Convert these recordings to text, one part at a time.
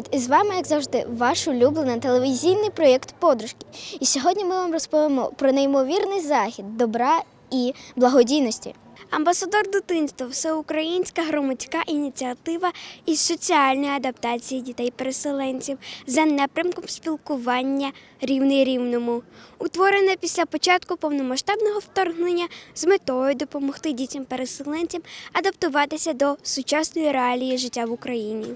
привіт! І з вами, як завжди, ваш улюблений телевізійний проєкт Подружки. І сьогодні ми вам розповімо про неймовірний захід добра і благодійності. Амбасадор дитинства всеукраїнська громадська ініціатива із соціальної адаптації дітей-переселенців за напрямком спілкування рівний рівному, утворена після початку повномасштабного вторгнення з метою допомогти дітям-переселенцям адаптуватися до сучасної реалії життя в Україні.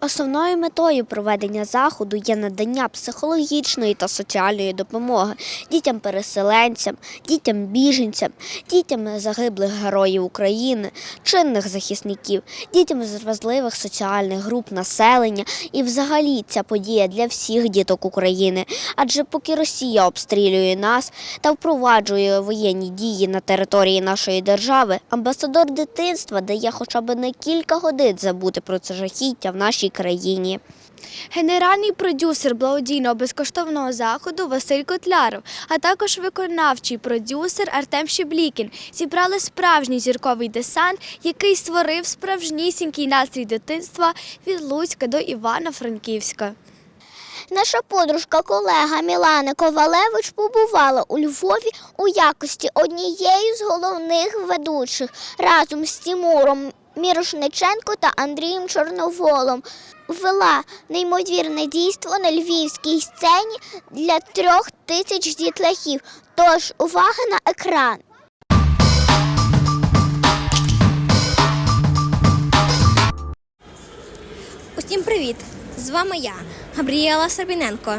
Основною метою проведення заходу є надання психологічної та соціальної допомоги дітям-переселенцям, дітям-біженцям, дітям загиблих героїв України, чинних захисників, дітям з вразливих соціальних груп населення і взагалі ця подія для всіх діток України. Адже поки Росія обстрілює нас та впроваджує воєнні дії на території нашої держави, амбасадор дитинства дає хоча б на кілька годин забути про це жахіття в нашій країні. Генеральний продюсер благодійного безкоштовного заходу Василь Котляров, а також виконавчий продюсер Артем Щеблікін зібрали справжній зірковий десант, який створив справжнісінький настрій дитинства від Луцька до Івано-Франківська. Наша подружка колега Мілана Ковалевич побувала у Львові у якості однієї з головних ведучих разом з Тімуром Мірошниченко та Андрієм Чорноволом. Вела неймовірне дійство на львівській сцені для трьох тисяч дітлахів. Тож увага на екран. Усім привіт! З вами я, Габріела Сарбіненко.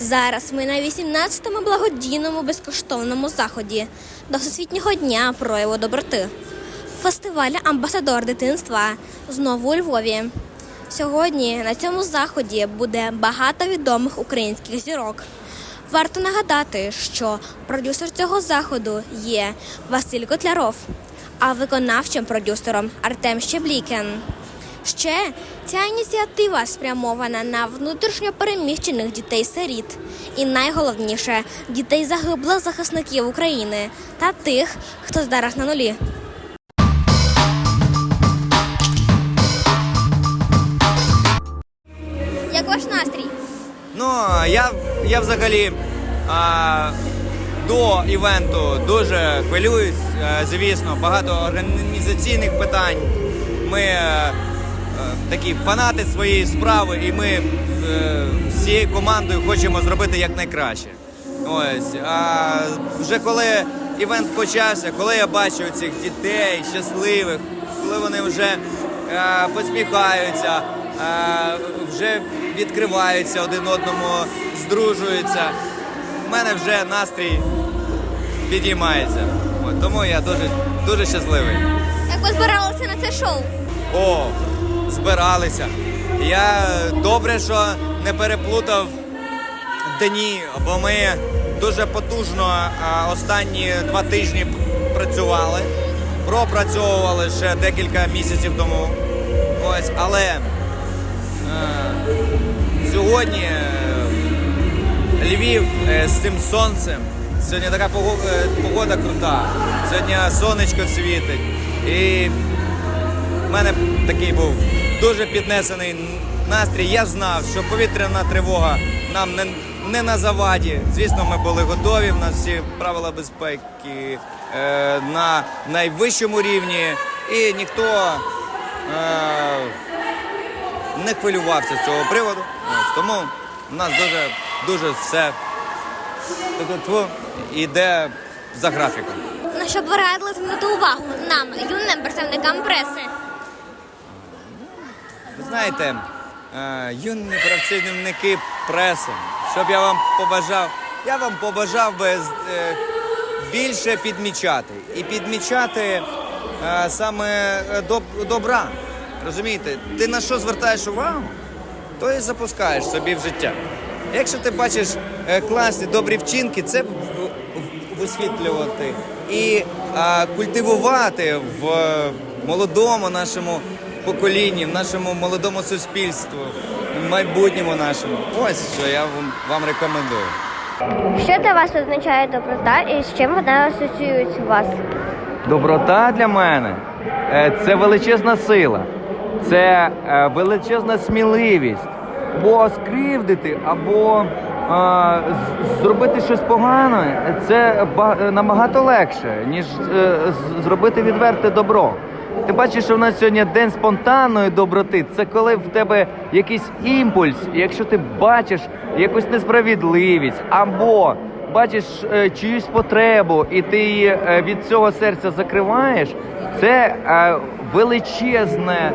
Зараз ми на 18-му благодійному безкоштовному заході до Всесвітнього дня прояву доброти. Фестиваля Амбасадор дитинства знову у Львові. Сьогодні на цьому заході буде багато відомих українських зірок. Варто нагадати, що продюсер цього заходу є Василь Котляров, а виконавчим продюсером Артем Щеблікін. Ще ця ініціатива спрямована на внутрішньо переміщених дітей-сиріт і найголовніше дітей загиблих захисників України та тих, хто зараз на нулі. Ну, я, я взагалі а, до івенту дуже хвилююсь, е, звісно, багато організаційних питань. Ми е, е, такі фанати своєї справи, і ми е, всією командою хочемо зробити якнайкраще. Ось, а вже коли івент почався, коли я бачу цих дітей щасливих, коли вони вже е, посміхаються, вже відкриваються один одному, здружуються, в мене вже настрій підіймається. От, тому я дуже, дуже щасливий. Як ви збиралися на це шоу? О, збиралися. Я добре, що не переплутав дні, бо ми дуже потужно останні два тижні працювали, пропрацьовували ще декілька місяців тому. Ось, але е, сьогодні е, Львів е, з цим сонцем. Сьогодні така е, погода крута. Сьогодні сонечко світить. І у мене такий був дуже піднесений настрій. Я знав, що повітряна тривога нам не, не на заваді. Звісно, ми були готові. В нас всі правила безпеки е, на найвищому рівні, і ніхто е, не хвилювався з цього приводу. Ось, тому в нас дуже, дуже все тьфу-тьфу, за графіком. На що б ви радили звернути увагу нам, юним представникам преси? Ви знаєте, е, юні працівники преси, щоб я вам побажав, я вам побажав би е, більше підмічати. І підмічати е, саме добра. Розумієте, ти на що звертаєш увагу, то і запускаєш собі в життя. Якщо ти бачиш е, класні добрі вчинки, це висвітлювати і а, культивувати в е, молодому нашому поколінні, в нашому молодому суспільству, в майбутньому нашому. Ось що я вам, вам рекомендую. Що для вас означає доброта і з чим вона асоціюється у вас? Доброта для мене е, це величезна сила. Це е, величезна сміливість. Бо скривдити або е, з- зробити щось погане це набагато легше, ніж е, зробити відверте добро. Ти бачиш, що в нас сьогодні день спонтанної доброти. Це коли в тебе якийсь імпульс, якщо ти бачиш якусь несправедливість або бачиш е, чиюсь потребу, і ти її е, від цього серця закриваєш, це е, величезне, е,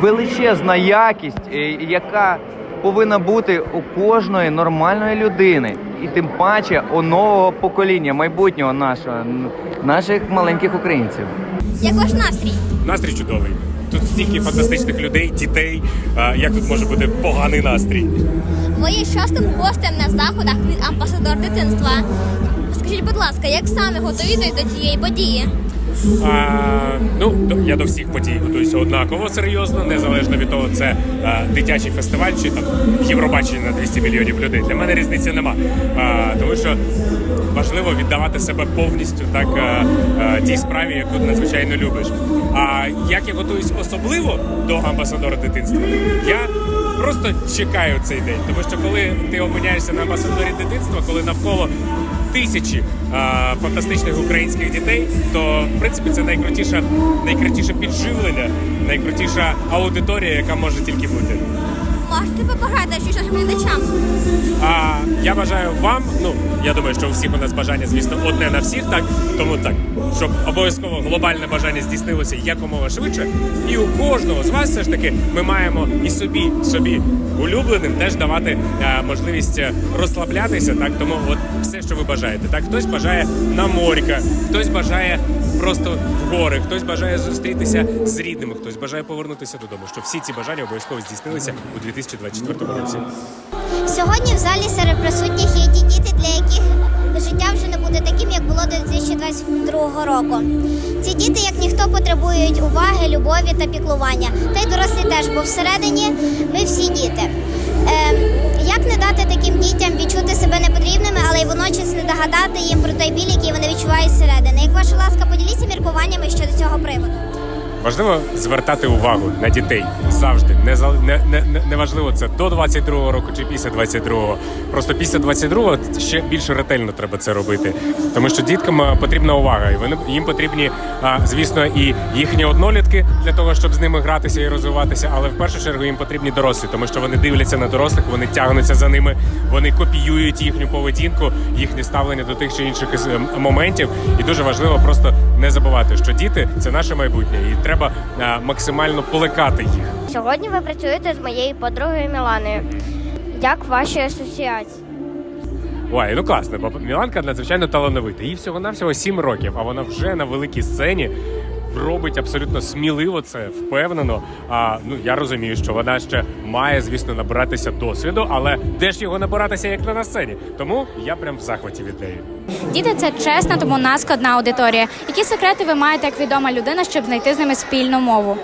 величезна якість, е, яка повинна бути у кожної нормальної людини, і тим паче у нового покоління, майбутнього нашого, наших маленьких українців. Як ваш настрій? Настрій чудовий. Тут стільки фантастичних людей, дітей. А, як тут може бути поганий настрій? Ви є частим гостем на заходах від амбасадор дитинства. Скажіть, будь ласка, як саме готуєтесь до цієї події? А, ну, я до всіх подій готуюся однаково серйозно, незалежно від того, це а, дитячий фестиваль чи там Євробачення на 200 мільйонів людей. Для мене різниці нема. А, тому що важливо віддавати себе повністю так а, а, тій справі, яку надзвичайно любиш. А як я готуюсь особливо до амбасадора дитинства, я просто чекаю цей день. Тому що коли ти опиняєшся на амбасадорі дитинства, коли навколо тисячі а, фантастичних українських дітей, то в принципі це найкрутіше, найкрутіше підживлення, найкрутіша аудиторія, яка може тільки бути. Можете побажати щось глядачам? А я бажаю вам, ну я думаю, що у всіх у нас бажання, звісно, одне на всіх, так тому так, щоб обов'язково глобальне бажання здійснилося якомога швидше. І у кожного з вас все ж таки ми маємо і собі, собі улюбленим теж давати е, можливість е, розслаблятися. Так, тому от все, що ви бажаєте. Так, хтось бажає на морька, хтось бажає просто в гори, хтось бажає зустрітися з рідними, хтось бажає повернутися додому. Щоб всі ці бажання обов'язково здійснилися у 2024 році. Сьогодні в залі серед присутніх є ті діти, для яких життя вже не буде таким, як було до 2022 року. Ці діти, як ніхто, потребують уваги, любові та піклування. Та й дорослі теж, бо всередині ми всі діти. Ем, як не дати таким дітям відчути себе непотрібними, але й водночас не догадати їм про той біль, який вони відчувають зсередини? Як ваша ласка, поділіться міркуваннями щодо цього приводу. Важливо звертати увагу на дітей завжди. Не, не, не, не- важливо це до 22-го року чи після 22-го. Просто після 22-го ще більш ретельно треба це робити. Тому що діткам потрібна увага, і вони їм потрібні, звісно, і їхні однолітки для того, щоб з ними гратися і розвиватися. Але в першу чергу їм потрібні дорослі, тому що вони дивляться на дорослих, вони тягнуться за ними, вони копіюють їхню поведінку, їхнє ставлення до тих чи інших ем, моментів. І дуже важливо просто не забувати, що діти це наше майбутнє, і треба а, максимально плекати їх. Сьогодні ви працюєте з моєю подругою Міланою. Як ваші асоціації? Ой, ну класно, бо Міланка надзвичайно талановита. Їй всього навсього 7 років, а вона вже на великій сцені. Робить абсолютно сміливо це, впевнено. А ну я розумію, що вона ще має, звісно, набиратися досвіду, але де ж його набиратися, як не на сцені? Тому я прям в захваті від неї. Діти це чесна, тому у нас складна аудиторія. Які секрети ви маєте як відома людина, щоб знайти з ними спільну мову?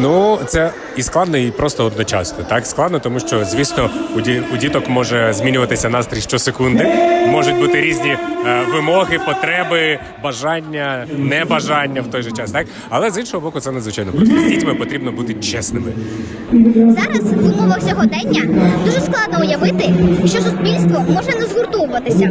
Ну, це і складно, і просто одночасно. Так складно, тому що, звісно, у, ді, у діток може змінюватися настрій щосекунди. Можуть бути різні е, вимоги, потреби, бажання, небажання в той же час. Так, але з іншого боку, це надзвичайно просто. З дітьми потрібно бути чесними. Зараз в умовах сьогодення дуже складно уявити, що суспільство може не згуртовуватися.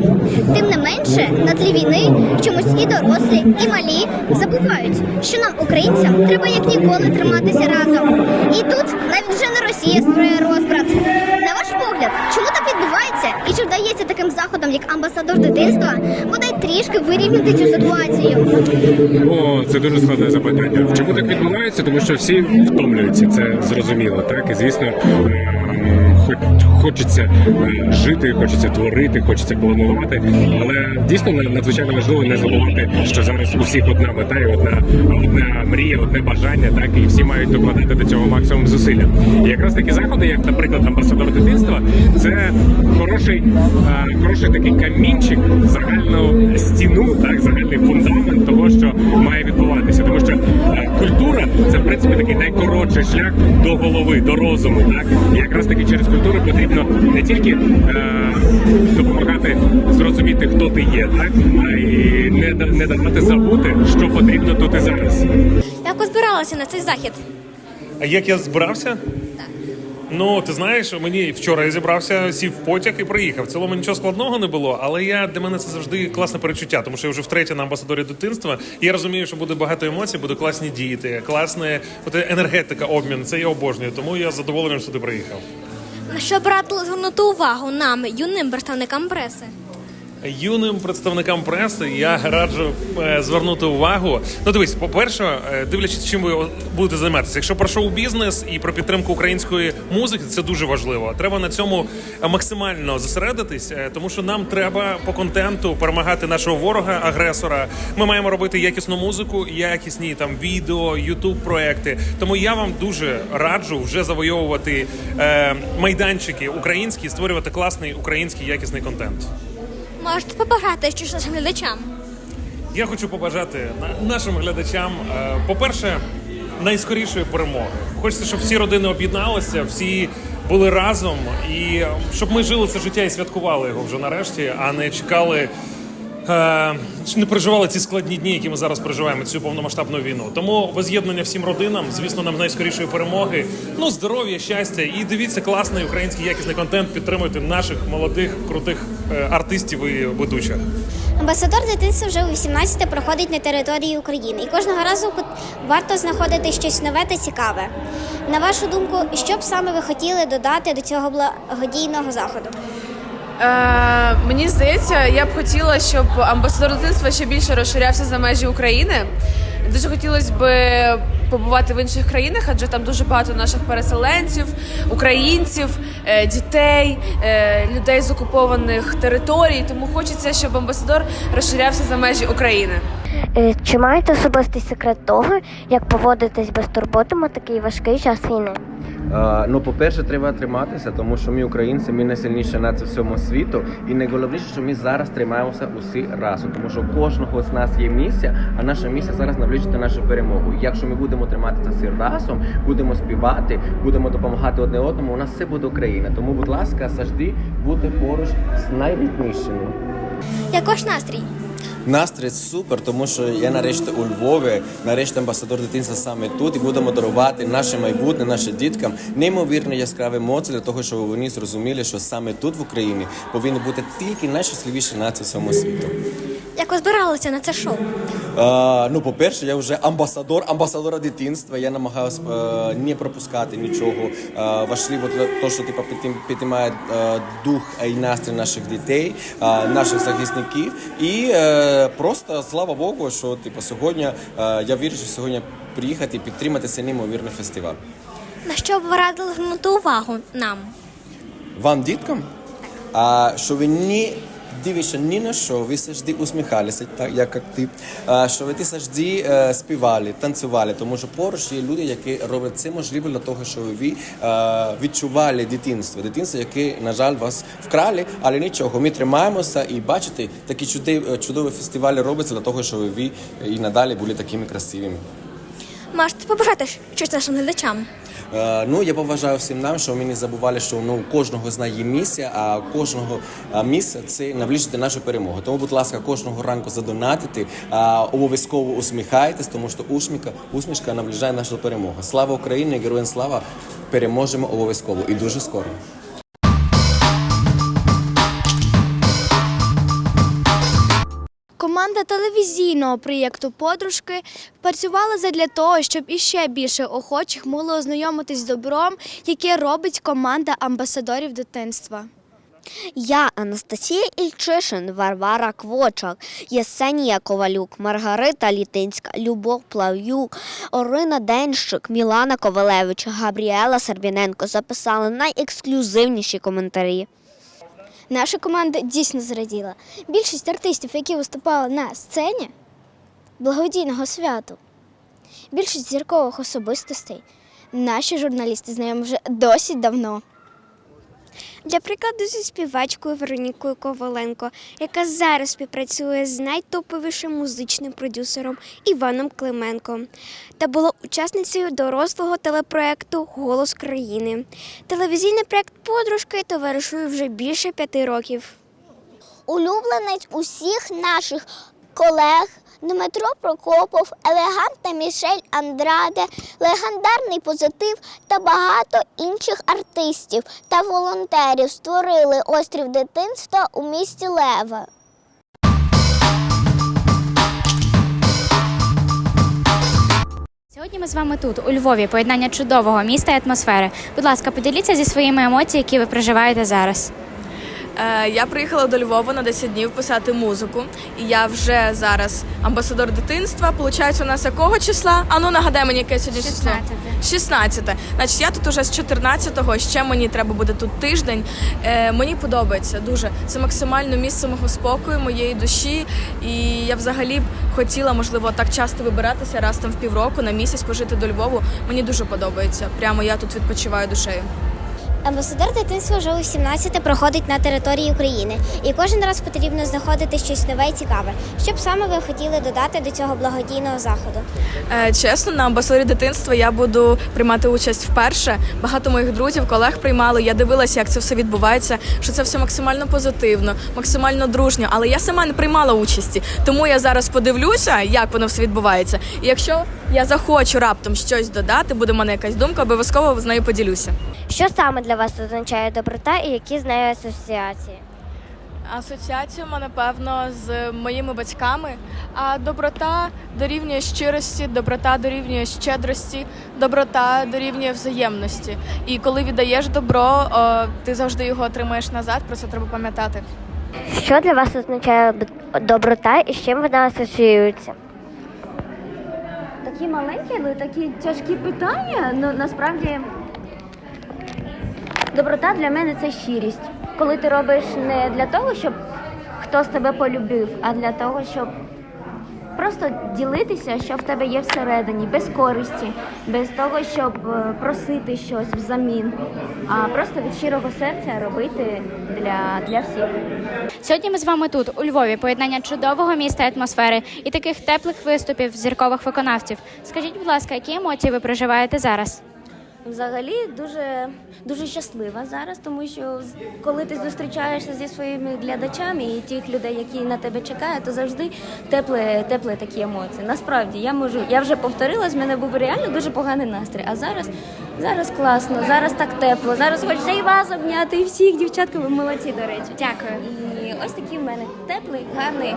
Тим не менше, на тлі війни чомусь і дорослі, і малі забувають, що нам, українцям, треба як ніколи триматися разом. І тут навіть вже не Росія створює розбрат. На ваш погляд, чому так відбувається? І чи вдається таким заходом, як амбасадор дитинства, бодай трішки вирівняти цю ситуацію? О, це дуже складне запитання. Чому так відбувається? Тому що всі втомлюються, це зрозуміло. Так і звісно, ем, хоч хочеться е, жити, хочеться творити, хочеться планувати. Але дійсно надзвичайно важливо не забувати, що зараз у всіх одна мета і одна, одна мрія, одне бажання, так і всі мають докладати до цього максимум зусилля. І якраз такі заходи, як, наприклад, амбасадор дитинства, це хороший, е, хороший такий камінчик, загальну стіну, так загальний фундамент того, що має відбуватися. Тому що найкоротший шлях до голови, до розуму. Так і якраз таки через культуру потрібно не тільки е, допомагати зрозуміти, хто ти є, так а й не, да- не давати забути, що потрібно тут і зараз. Як ви на цей захід? А як я збирався? Ну, ти знаєш, мені вчора я зібрався, сів в потяг і приїхав. В цілому нічого складного не було, але я для мене це завжди класне перечуття, тому що я вже втретє на амбасадорі дитинства. І я розумію, що буде багато емоцій, буде класні діти, класна от енергетика, обмін. Це я обожнюю. Тому я з задоволенням сюди приїхав. На що брати звернути увагу нам, юним представникам преси? Юним представникам преси я раджу е, звернути увагу. Ну, дивись, по-перше, е, дивлячись, чим ви будете займатися. Якщо про шоу-бізнес і про підтримку української музики, це дуже важливо. Треба на цьому максимально зосередитись, е, тому що нам треба по контенту перемагати нашого ворога, агресора. Ми маємо робити якісну музику, якісні там відео, ютуб проекти. Тому я вам дуже раджу вже завойовувати е, майданчики українські, створювати класний український якісний контент. Можете побажати щось нашим глядачам? Я хочу побажати на- нашим глядачам, е, по-перше, найскорішої перемоги. Хочеться, щоб всі родини об'єдналися, всі були разом, і е, щоб ми жили це життя і святкували його вже нарешті, а не чекали. Е, Не переживали ці складні дні, які ми зараз переживаємо цю повномасштабну війну. Тому воз'єднання всім родинам, звісно, нам найскорішої перемоги. Ну, здоров'я, щастя і дивіться класний український якісний контент. Підтримуйте наших молодих крутих е, артистів і ведучих. Амбасадор дитинства вже у 18 проходить на території України, і кожного разу варто знаходити щось нове та цікаве. На вашу думку, що б саме ви хотіли додати до цього благодійного заходу? Е, мені здається, я б хотіла, щоб амбасадор дитинства ще більше розширявся за межі України. Дуже хотілося б побувати в інших країнах, адже там дуже багато наших переселенців, українців, е, дітей, е, людей з окупованих територій. Тому хочеться, щоб амбасадор розширявся за межі України. Е, Чи маєте особистий секрет того, як поводитись безтурботом у такий важкий час війни? Е, Ну, по-перше, треба триматися, тому що ми українці, ми найсильніша нація всьому світу. І найголовніше, що ми зараз тримаємося усі разом, тому що у кожного з нас є місія, а наша місія зараз наближити нашу перемогу. І якщо ми будемо триматися всі разом, будемо співати, будемо допомагати одне одному, у нас все буде Україна. Тому, будь ласка, завжди будьте поруч з найбіднішими. Як ваш настрій? Настрій супер, тому що я нарешті у Львові, нарешті амбасадор дитинства саме тут, і будемо дарувати наше майбутнє, нашим діткам неймовірно яскраві емоції для того, щоб вони зрозуміли, що саме тут в Україні повинні бути тільки найщасливіші нації цьому світу. Як ви збиралися на це шоу? Е, ну, по-перше, я вже амбасадор, амбасадора дитинства. Я намагався е, не пропускати нічого. Е, важливо те, що типу, підтримає е, дух і настрій наших дітей, е, наших захисників. І е, просто слава Богу, що типу, сьогодні е, я вирішив сьогодні приїхати і підтримати цей неймовірний фестиваль. На що б ви радили звернути увагу нам? Вам, діткам, а, що ви не дивишся ні на що, ви завжди усміхалися, так як ти, що ви завжди е, співали, танцювали, тому що поруч є люди, які роблять це можливо для того, щоб ви е, відчували дитинство. Дитинство, яке, на жаль, вас вкрали, але нічого, ми тримаємося і бачите, такі чудові, чудові фестивалі робляться для того, щоб ви і надалі були такими красивими. Можете побажати щось нашим глядачам? Е, Ну, я поважаю всім нам, що ми не забували, що ну, кожного з нас є місія, а кожного місця це наближити нашу перемогу. Тому, будь ласка, кожного ранку задонатити, а, обов'язково усміхайтесь, тому що усмішка, усмішка наближає нашу перемогу. Слава Україні, героям слава! Переможемо обов'язково і дуже скоро. Команда телевізійного проєкту Подружки працювала задля того, щоб іще більше охочих могли ознайомитись з добром, яке робить команда амбасадорів дитинства. Я Анастасія Ільчишин, Варвара Квочак, Єсенія Ковалюк, Маргарита Літинська, Любов Плав'юк, Орина Денщик, Мілана Ковалевич, Габріела Сербіненко записали найексклюзивніші коментарі. Наша команда дійсно зраділа. Більшість артистів, які виступали на сцені благодійного святу, більшість зіркових особистостей, наші журналісти знайомі вже досить давно. Для прикладу, зі співачкою Веронікою Коваленко, яка зараз співпрацює з найтоповішим музичним продюсером Іваном Клименко, та була учасницею дорослого телепроекту Голос країни. Телевізійний проект Подружки товаришує вже більше п'яти років. Улюбленець усіх наших колег, Дмитро Прокопов, елегантна Мішель Андраде, легендарний позитив та багато інших артистів та волонтерів створили острів дитинства у місті Леве. Сьогодні ми з вами тут, у Львові, поєднання чудового міста і атмосфери. Будь ласка, поділіться зі своїми емоціями, які ви проживаєте зараз. Е, Я приїхала до Львова на 10 днів писати музику, і я вже зараз амбасадор дитинства. Получається, у нас якого числа? А ну нагадай мені, яке сьогодні число? 16. Значить, я тут уже з 14-го, ще мені треба буде тут тиждень. Е, мені подобається дуже. Це максимально місце мого спокою, моєї душі. І я взагалі б хотіла, можливо, так часто вибиратися раз там в півроку на місяць пожити до Львову. Мені дуже подобається. Прямо я тут відпочиваю душею. Амбасадор дитинства вже у 17 проходить на території України, і кожен раз потрібно знаходити щось нове і цікаве. Що б саме ви хотіли додати до цього благодійного заходу? Е, Чесно, на амбасадорі дитинства я буду приймати участь вперше. Багато моїх друзів, колег приймали. Я дивилася, як це все відбувається. Що це все максимально позитивно, максимально дружньо. Але я сама не приймала участі. Тому я зараз подивлюся, як воно все відбувається. І якщо я захочу раптом щось додати, буде в мене якась думка, обов'язково з нею поділюся. Що саме для вас означає доброта і які з нею асоціації? Асоціацію мене певно з моїми батьками. А доброта дорівнює щирості, доброта дорівнює щедрості, доброта дорівнює взаємності. І коли віддаєш добро, ти завжди його отримаєш назад. Про це треба пам'ятати. Що для вас означає доброта і з чим вона асоціюється? Такі маленькі, але такі тяжкі питання. Ну насправді доброта для мене це щирість. Коли ти робиш не для того, щоб хтось тебе полюбив, а для того, щоб просто ділитися, що в тебе є всередині, без користі, без того, щоб е, просити щось взамін, а просто від щирого серця робити для, для всіх. Сьогодні ми з вами тут, у Львові, поєднання чудового міста атмосфери і таких теплих виступів зіркових виконавців. Скажіть, будь ласка, які емоції ви проживаєте зараз? Взагалі дуже дуже щаслива зараз, тому що коли ти зустрічаєшся зі своїми глядачами і тих людей, які на тебе чекають, то завжди тепле, тепле такі емоції. Насправді я можу, я вже повторилась, в мене був реально дуже поганий настрій. А зараз, зараз класно, зараз так тепло. Зараз хочеться і вас обняти, і всіх дівчатка, ви молодці, до речі. Дякую. І ось такі в мене теплі, гарні, е,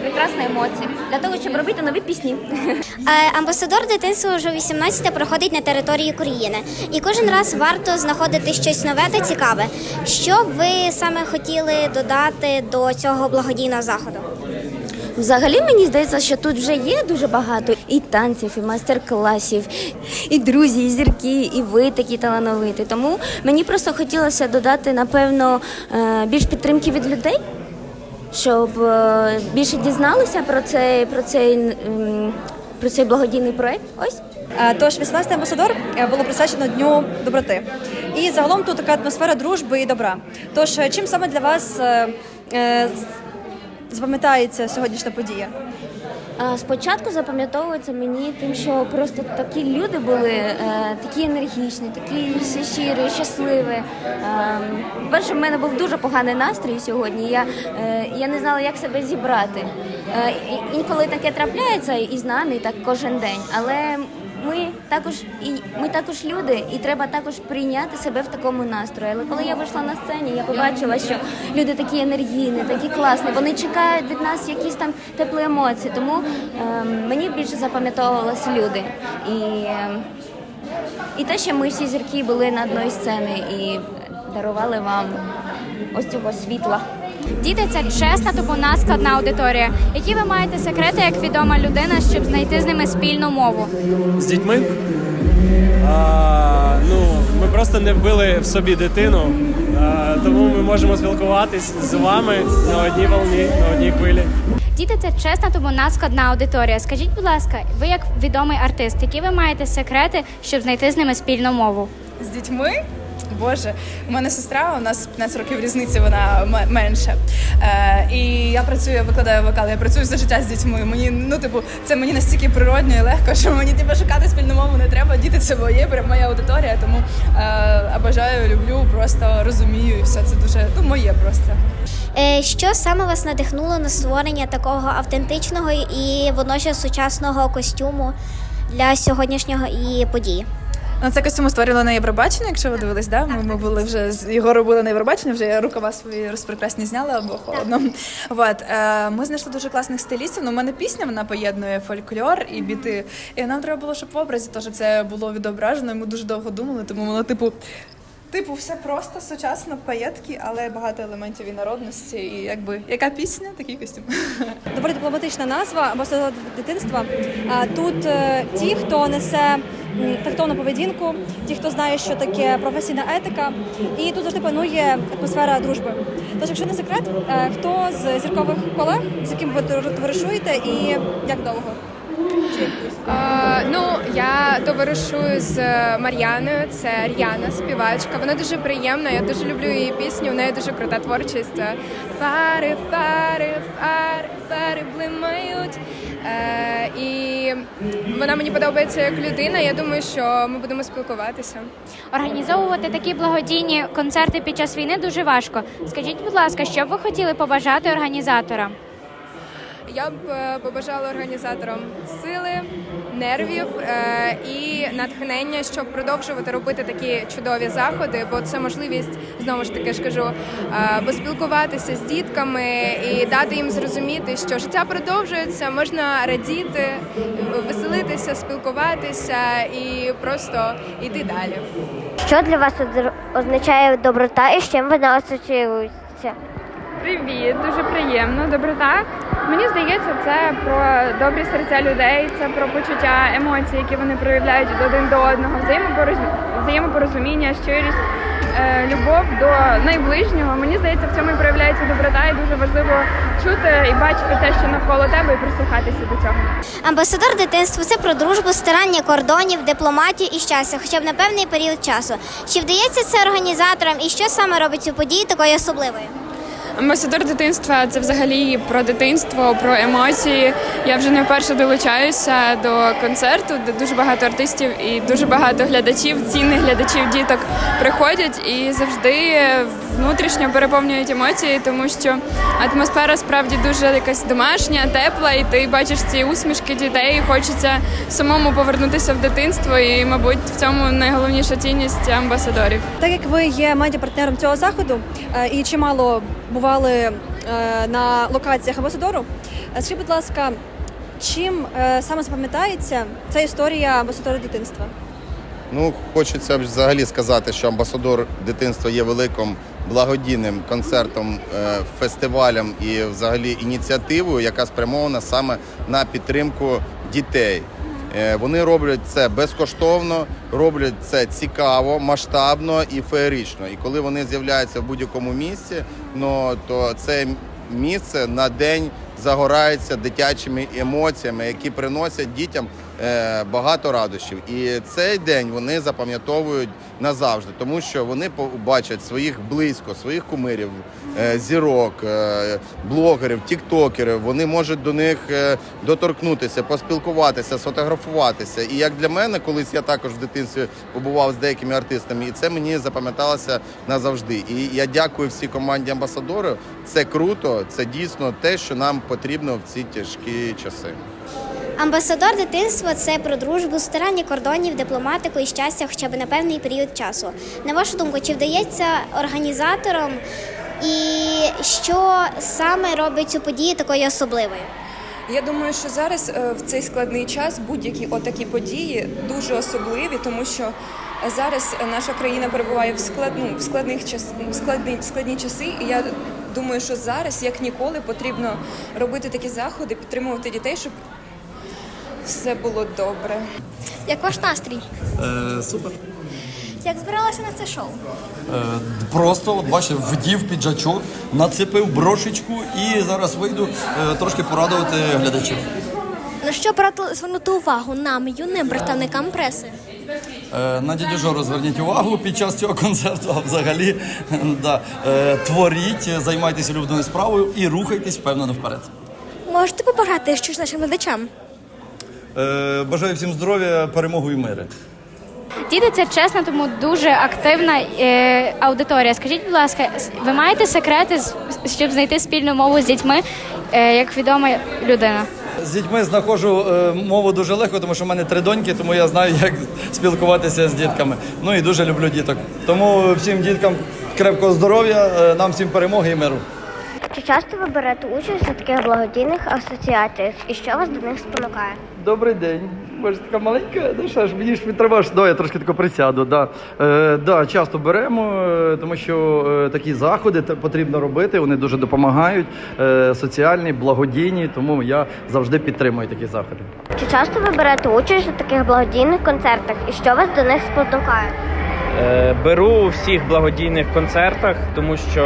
прекрасні емоції для того, щоб робити нові пісні. Е, Амбасадор дитинства вже у 18 проходить на території України, і кожен раз варто знаходити щось нове та цікаве. Що ви саме хотіли додати до цього благодійного заходу? Взагалі мені здається, що тут вже є дуже багато і танців, і майстер-класів, і друзі, і зірки, і ви такі талановиті. Тому мені просто хотілося додати, напевно, е, більш підтримки від людей, щоб е, більше дізналися про цей, про цей, про цей благодійний проект. Ось. Е, Тож 18 амбасадор було присвячено Дню доброти. І загалом тут така атмосфера дружби і добра. Тож, чим саме для вас запам'ятається сьогоднішня подія? Спочатку запам'ятовується мені тим, що просто такі люди були, е, такі енергічні, такі щирі, щасливі. Е, Перше, в мене був дуже поганий настрій сьогодні. Я, е, я не знала, як себе зібрати. Інколи таке трапляється і з нами, і так кожен день. Але ми також і ми також люди, і треба також прийняти себе в такому настрої. Але коли я вийшла на сцені, я побачила, що люди такі енергійні, такі класні. Вони чекають від нас якісь там теплі емоції. Тому ем, мені більше запам'ятовувалися люди. І, ем, і те, що ми всі зірки були на одної сцени і дарували вам ось цього світла. Діти це чесна, тупона, складна аудиторія. Які ви маєте секрети як відома людина, щоб знайти з ними спільну мову? З дітьми? А, ну, ми просто не вбили в собі дитину, а, тому ми можемо спілкуватись з вами на одній волні, на одній хвилі. Діти це чесна, тупона, складна аудиторія. Скажіть, будь ласка, ви як відомий артист, які ви маєте секрети, щоб знайти з ними спільну мову? З дітьми? Боже, у мене сестра, у нас 15 років різниці, вона менша. Е, і я працюю, я викладаю вокал, я працюю все життя з дітьми. Мені ну, типу, це мені настільки природньо і легко, що мені типу, шукати спільну мову не треба. Діти це моє, моя аудиторія. Тому е, обожаю, люблю, просто розумію і все. Це дуже ну, моє просто. Е, Що саме вас надихнуло на створення такого автентичного і водночас сучасного костюму для сьогоднішнього і події? Ну, це костюм створили на Євробачення, якщо ви дивились, да? Ми, ми були вже з його робили на Євробачення, вже я рукава свої розпрекрасні зняла, бо холодно. Вот. Е, ми знайшли дуже класних стилістів. Ну, у мене пісня вона поєднує фольклор і біти. І нам треба було, щоб в образі теж це було відображено. І ми дуже довго думали, тому воно, типу. Типу, все просто сучасно, паєтки, але багато елементів і народності. І якби яка пісня, такий костюм. Доволі дипломатична назва амбасадор дитинства. Тут е, ті, хто несе тактовну поведінку, ті, хто знає, що таке професійна етика, і тут завжди панує атмосфера дружби. Тож, якщо не секрет, е, хто з зіркових колег, з яким ви товаришуєте, і як довго? Е, ну, я товаришую з Мар'яною, це Р'яна, співачка. Вона дуже приємна, я дуже люблю її пісню, в неї дуже крута творчість. Е, Фари, фари, фари, фари блимають. Е, і вона мені подобається як людина. Я думаю, що ми будемо спілкуватися. Організовувати такі благодійні концерти під час війни дуже важко. Скажіть, будь ласка, що б ви хотіли побажати організаторам? Я б е, побажала організаторам сили, нервів е, і натхнення, щоб продовжувати робити такі чудові заходи, бо це можливість знову ж таки ж кажу е, поспілкуватися з дітками і дати їм зрозуміти, що життя продовжується, можна радіти, веселитися, спілкуватися і просто йти далі. Що для вас означає доброта і з чим вона асоціюється? Привіт, дуже приємно. Доброта. Мені здається, це про добрі серця людей, це про почуття емоцій, які вони проявляють один до одного, взаємопороз- взаємопорозуміння, щирість, е, любов до найближнього. Мені здається, в цьому і проявляється доброта, і дуже важливо чути і бачити те, що навколо тебе, і прислухатися до цього. Амбасадор дитинства це про дружбу, старання кордонів, дипломатію і щастя, хоча б на певний період часу. Чи вдається це організаторам і що саме робить цю подію такою особливою? Амбасадор дитинства це взагалі про дитинство, про емоції. Я вже не вперше долучаюся до концерту, де дуже багато артистів і дуже багато глядачів, цінних глядачів діток приходять і завжди внутрішньо переповнюють емоції, тому що атмосфера справді дуже якась домашня, тепла, і ти бачиш ці усмішки дітей. і Хочеться самому повернутися в дитинство, і, мабуть, в цьому найголовніша цінність амбасадорів. Так як ви є медіапартнером цього заходу е, і чимало бували е, на локаціях амбасадору, скажіть, будь ласка, чим е, саме запам'ятається ця історія амбасадора дитинства? Ну, хочеться взагалі сказати, що амбасадор дитинства є великим благодійним концертом, е, фестивалем і взагалі ініціативою, яка спрямована саме на підтримку дітей. Е, Вони роблять це безкоштовно, роблять це цікаво, масштабно і феєрично. І коли вони з'являються в будь-якому місці, ну то це місце на день загорається дитячими емоціями, які приносять дітям багато радощів. І цей день вони запам'ятовують назавжди, тому що вони побачать своїх близько, своїх кумирів, е, зірок, е, блогерів, тіктокерів. Вони можуть до них е, доторкнутися, поспілкуватися, сфотографуватися. І як для мене, колись я також в дитинстві побував з деякими артистами, і це мені запам'яталося назавжди. І я дякую всій команді амбасадорів. Це круто, це дійсно те, що нам потрібно в ці тяжкі часи. Амбасадор дитинства це про дружбу, старання кордонів, дипломатику і щастя хоча б на певний період часу. На вашу думку, чи вдається організаторам і що саме робить цю подію такою особливою? Я думаю, що зараз е, в цей складний час будь-які отакі події дуже особливі, тому що зараз наша країна перебуває в складну в складних час в складні, складні часи. І я думаю, що зараз, як ніколи, потрібно робити такі заходи, підтримувати дітей, щоб все було добре. Як ваш настрій? Е, супер. Як збиралася на це шоу? Е, просто от бачите, вдів піджачок, нацепив брошечку і зараз вийду е, трошки порадувати глядачів. На що порадили звернути увагу нам, юним представникам преси? Е, На дядю Жору зверніть увагу під час цього концерту, а взагалі да, е, творіть, займайтеся улюбленою справою і рухайтесь впевнено вперед. Можете побажати щось нашим глядачам? Е, Бажаю всім здоров'я, перемогу і мири. Діти це чесна, тому дуже активна е, аудиторія. Скажіть, будь ласка, ви маєте секрети, щоб знайти спільну мову з дітьми, е, як відома людина? З дітьми знаходжу е, мову дуже легко, тому що в мене три доньки, тому я знаю, як спілкуватися з дітками. Ну і дуже люблю діток. Тому всім діткам крепкого здоров'я, е, нам всім перемоги і миру. Чи часто ви берете участь у таких благодійних асоціаціях і що вас до них спонукає? Добрий день. Боже, така маленька, ну що ж, мені ж треба ж, да, я трошки тако присяду. Да. Е, да, часто беремо, е, тому що е, такі заходи потрібно робити, вони дуже допомагають, е, соціальні, благодійні, тому я завжди підтримую такі заходи. Чи часто ви берете участь у таких благодійних концертах і що вас до них спонукає? Е, Беру у всіх благодійних концертах, тому що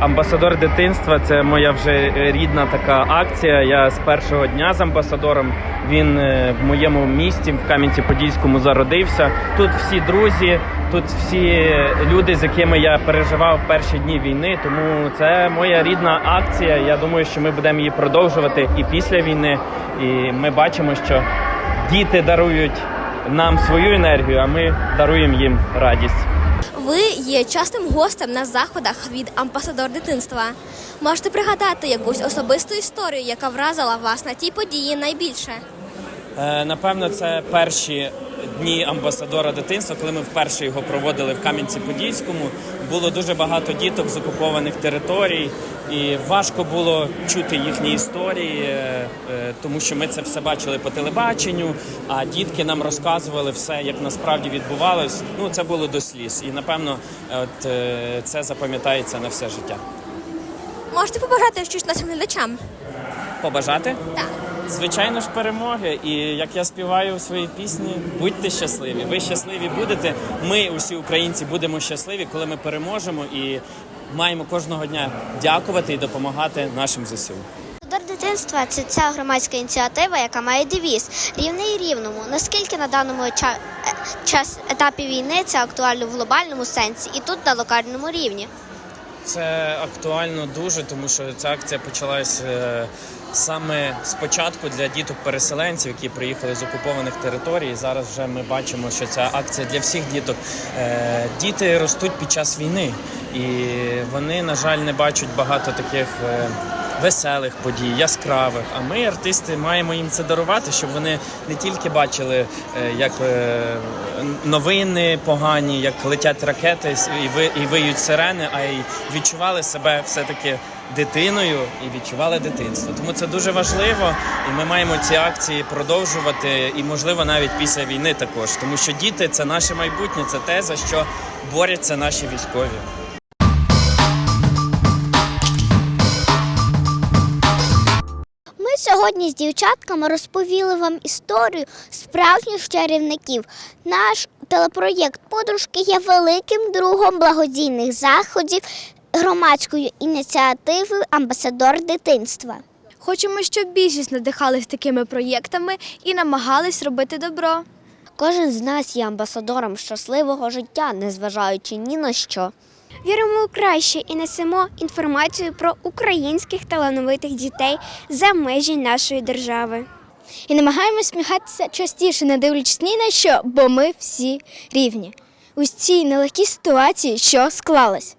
амбасадор дитинства це моя вже рідна така акція. Я з першого дня з амбасадором. Він е, в моєму місті, в Кам'янці-Подільському, зародився. Тут всі друзі, тут всі люди, з якими я переживав перші дні війни. Тому це моя рідна акція. Я думаю, що ми будемо її продовжувати і після війни. І ми бачимо, що діти дарують нам свою енергію, а ми даруємо їм радість. Ви є частим гостем на заходах від амбасадор дитинства. Можете пригадати якусь особисту історію, яка вразила вас на тій події найбільше. Е, Напевно, це перші дні амбасадора дитинства, коли ми вперше його проводили в Кам'янці-Подільському. Було дуже багато діток з окупованих територій, і важко було чути їхні історії, е, е, тому що ми це все бачили по телебаченню. А дітки нам розказували все, як насправді відбувалось. Ну це було до сліз. І напевно, от е, це запам'ятається на все життя. Можете побажати щось нашим глядачам? Побажати? Так. Звичайно ж, перемоги. І як я співаю у своїй пісні, будьте щасливі. Ви щасливі будете. Ми, усі українці, будемо щасливі, коли ми переможемо і маємо кожного дня дякувати і допомагати нашим ЗСУ. Удар дитинства це ця громадська ініціатива, яка має девіз рівний рівному. Наскільки на даному ча- е, час етапі війни це актуально в глобальному сенсі і тут на локальному рівні? Це актуально дуже, тому що ця акція почалась е, саме спочатку для діток-переселенців, які приїхали з окупованих територій. Зараз вже ми бачимо, що ця акція для всіх діток. Е, Діти ростуть під час війни, і вони, на жаль, не бачать багато таких. е, Веселих подій, яскравих. А ми, артисти, маємо їм це дарувати, щоб вони не тільки бачили, е, як новини погані, як летять ракети і виють сирени, а й відчували себе все-таки дитиною і відчували дитинство. Тому це дуже важливо, і ми маємо ці акції продовжувати, і можливо навіть після війни також, тому що діти це наше майбутнє, це те за що борються наші військові. Сьогодні з дівчатками розповіли вам історію справжніх чарівників. Наш телепроєкт Подружки є великим другом благодійних заходів громадської ініціативи Амбасадор дитинства. Хочемо, щоб більшість надихались такими проєктами і намагались робити добро. Кожен з нас є амбасадором щасливого життя, незважаючи ні на що. Віримо у краще і несемо інформацію про українських талановитих дітей за межі нашої держави. І намагаємось сміхатися частіше, не дивлячись ні на що, бо ми всі рівні. У цій нелегкій ситуації, що склалась.